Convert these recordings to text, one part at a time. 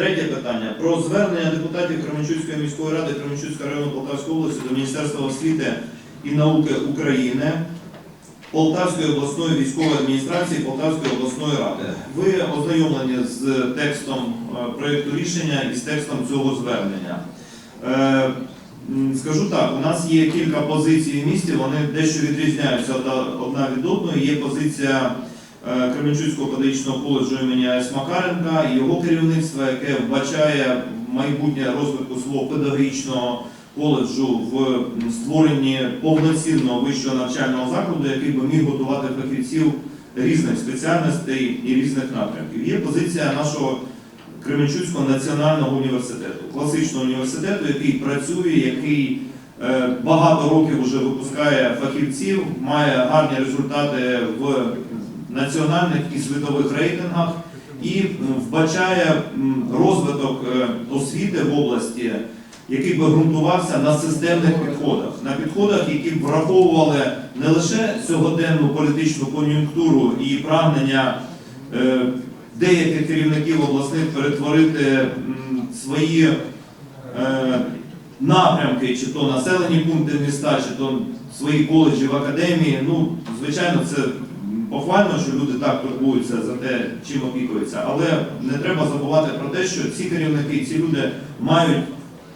Третє питання про звернення депутатів Кременчуцької міської ради Кременчуцького району Полтавської області до Міністерства освіти і науки України, Полтавської обласної військової адміністрації, Полтавської обласної ради. Ви ознайомлені з текстом е, проєкту рішення і з текстом цього звернення. Е, Скажу так, у нас є кілька позицій в місті, вони дещо відрізняються одна- від одної. Є позиція Кременчуцького педагогічного коледжу імені А.С. Макаренка і його керівництва, яке вбачає майбутнє розвитку свого педагогічного коледжу в створенні повноцінного вищого навчального закладу, який би міг готувати фахівців різних спеціальностей і різних напрямків. Є позиція нашого Кременчуцького національного університету, класичного університету, який працює, який е, багато років вже випускає фахівців, має гарні результати в національних і світових рейтингах і вбачає розвиток е, освіти в області, який би ґрунтувався на системних підходах, на підходах, які б враховували не лише сьогоденну політичну кон'юнктуру і прагнення е, деяких керівників обласних перетворити свої е, напрямки, чи то населені пункти міста, чи то свої коледжі в академії. Ну, звичайно, це похвально, що люди так турбуються за те, чим опікуються, але не треба забувати про те, що ці керівники, ці люди мають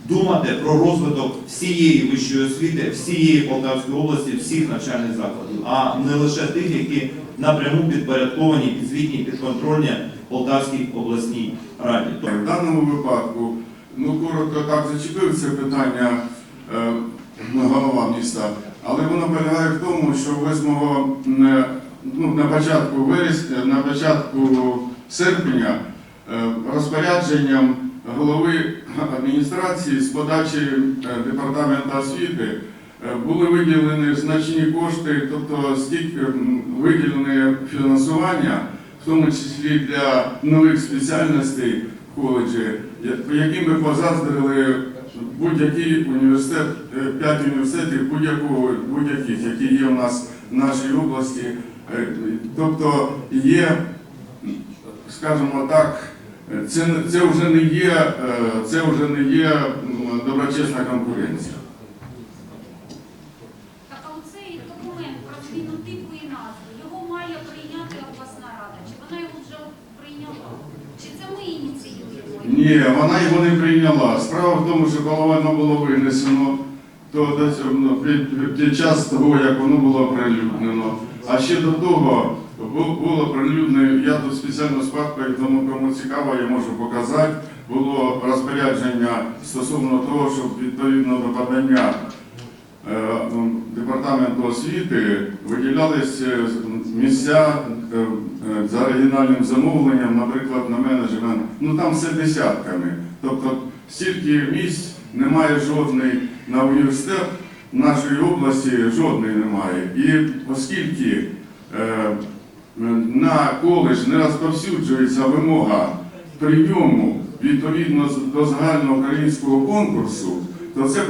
думати про розвиток всієї вищої освіти, всієї Полтавської області, всіх навчальних закладів, а не лише тих, які напряму підпорядковані, підзвітні, підконтрольні Полтавській обласній раді. В даному випадку, ну коротко так зачепив це питання е, голова міста, але воно полягає в тому, що 8 е, ну, на початку вересня, на початку серпня е, розпорядженням голови адміністрації з подачі е, департаменту освіти е, були виділені значні кошти, тобто стільки виділене фінансування, в тому числі для нових спеціальностей коледжі, я- яким би позаздрили будь-який університет, п'ять університетів будь-якого будь-яких, які є у нас в нашій області. Е, Тобто є, скажімо так, це, це вже не є, е, це вже не є доброчесна конкуренція. Так а оцей документ про зміну типу і назви, його має прийняти обласна рада. Чи вона його вже прийняла? Чи це ми ініціюємо? Ні, вона його не прийняла. Справа в тому, що коли воно було винесено, то десь, ну, під, під час того, як воно було оприлюднено. А ще до того було оприлюднено, я тут спеціально з папкою, тому кому цікаво, я можу показати. Було розпорядження стосовно того, щоб відповідно до подання е, департаменту освіти виділялися місця е, за оригінальним замовленням, наприклад, на менеджмент. Ну там все десятками. Тобто стільки місць немає жодної на університет нашої області, жодної немає. І оскільки е, на коледж не розповсюджується вимога прийому відповідно до загальноукраїнського конкурсу, то це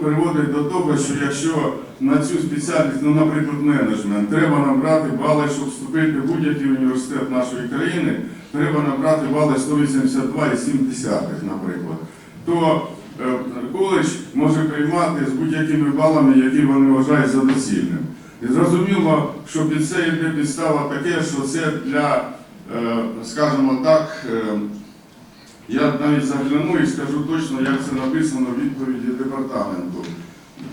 приводить до того, що якщо на цю спеціальність, ну, наприклад, менеджмент, треба набрати бали, щоб вступити в будь-який університет нашої країни, треба набрати бали 182,7, наприклад, то е, коледж може приймати з будь-якими балами, які вони вважають за доцільним. І зрозуміло, що під це йде підстава таке, що це для, е, скажімо так, е, я навіть загляну і скажу точно, як це написано в відповіді департаменту.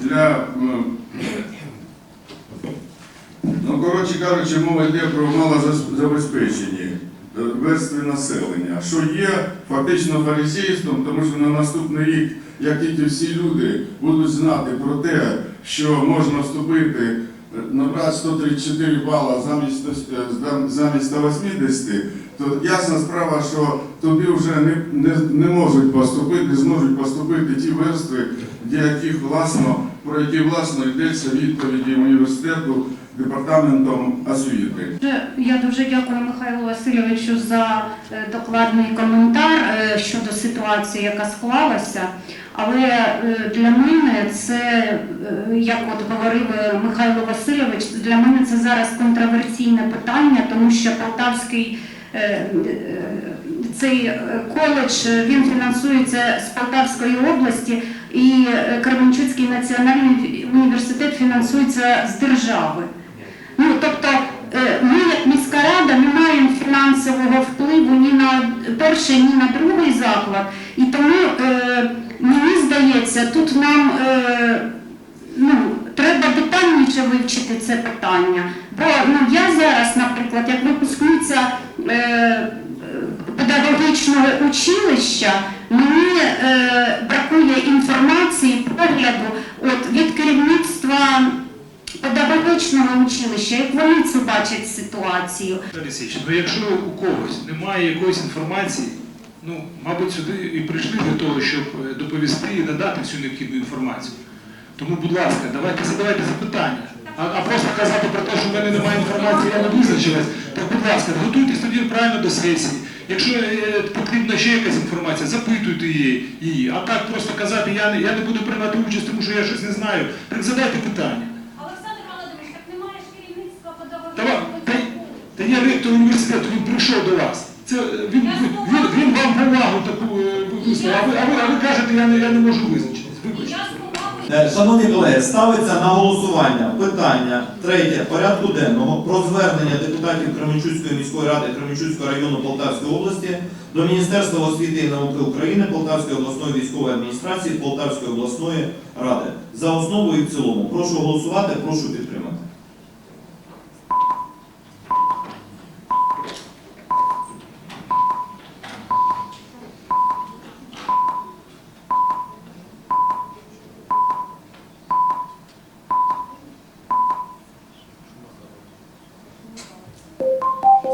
Для, ну, коротше кажучи, мова йде про малозабезпечені верстви населення, що є фактично фарисейством, тому що на наступний рік, як тільки всі люди будуть знати про те, що можна вступити, е, набрати 134 бала замість, е, зам- замість 180, то ясна справа, що туди вже не, не, не можуть поступити, зможуть поступити ті верстви, для яких власно, про які власно йдеться відповіді університету департаментом освіти. Я дуже дякую Михайлу Васильовичу за е, докладний коментар е, щодо ситуації, яка склалася. Але е, для мене це, як от говорив Михайло Васильович, для мене це зараз контроверсійне питання, тому що Полтавський цей коледж він фінансується з Полтавської області, і Кременчуцький національний університет фінансується з держави. Ну, тобто, е, ми, як міська рада, не маємо фінансового впливу ні на перший, ні на другий заклад. І тому е, мені здається, тут нам е, ну, треба детальніше вивчити це питання. Бо ну, я зараз, наприклад, як випускниця педагогічного училища, мені бракує інформації, погляду от, від керівництва педагогічного училища, як вони це бачать ситуацію. Ну якщо у когось немає якоїсь інформації, ну, мабуть, сюди і прийшли для того, щоб е, доповісти і надати всю необхідну інформацію. Тому, будь ласка, давайте задавайте запитання. А, а просто казати про те, що в мене немає інформації, я не визначилась, так будь ласка, готуйтесь тоді правильно до сесії. Якщо е, потрібна ще якась інформація, запитуйте її. А так просто казати, я не, я не буду приймати участь, тому що я щось не знаю. Так задайте питання. Олександр Володимирович, так немає ж керівництва Та, педагогічного та, цеху. та я ректор університету, він прийшов до вас. Це е, він, він, він, вам повагу таку е, висловив, а ви, а ви, а ви кажете, я не, я не можу визначитись. Вибачте. Е, Шановні колеги, ставиться на голосування питання третє порядку денного про звернення депутатів Кременчуцької міської ради Кременчуцького району Полтавської області до Міністерства освіти і науки України, Полтавської обласної військової адміністрації, Полтавської обласної ради за основу і в цілому. Прошу голосувати, прошу підтримати.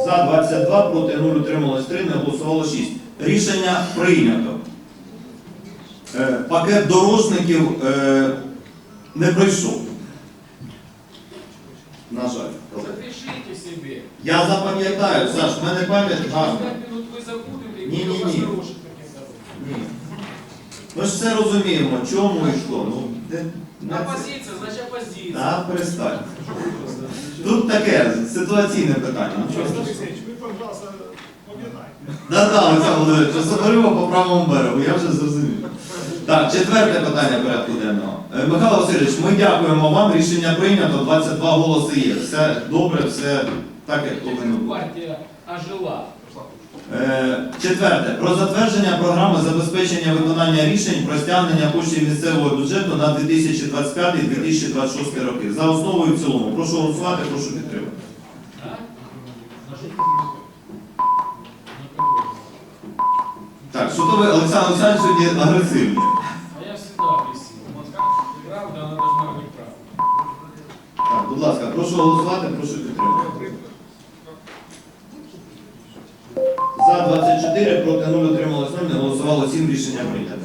За 22, проти 0, утрималось 3, не голосувало 6. Рішення прийнято. Е, Пакет дорожників е, не прийшов. На жаль. Запишіть собі. Я запам'ятаю, Саш, в мене пам'ять гарна. ні, ні. забудете, кто вас хороший таким дорогам. Ні. Ми ж все розуміємо, чому і що. Ну, де- не це. Оппозиция, значит оппозиция. Та перестань. Тут таке ситуаційне питання. Ну, чого? Вы, пожалуйста, поминайте. Да-да, Олександр Володимирович, Соборова по правому берегу, я вже зрозумів. Так, четверте питання порядку денного. Е, Михайло Васильович, ми дякуємо вам. Рішення прийнято, 22 голоси є. Все добре, все так, як повинно бути. Партия ожила. Е, Четверте. Про затвердження програми забезпечення виконання рішень про стягнення коштів місцевого бюджету на 2025-2026 роки. За основу і в цілому. Прошу голосувати, прошу підтримати. Так, що то ви, Олександр Олександрович, сьогодні агресивні. А я всегда. Правда, должна быть правдой. Так, будь ласка, прошу голосувати, прошу підтримати. Проти 0 отрималось 0, не голосувало 7, рішення прийнято.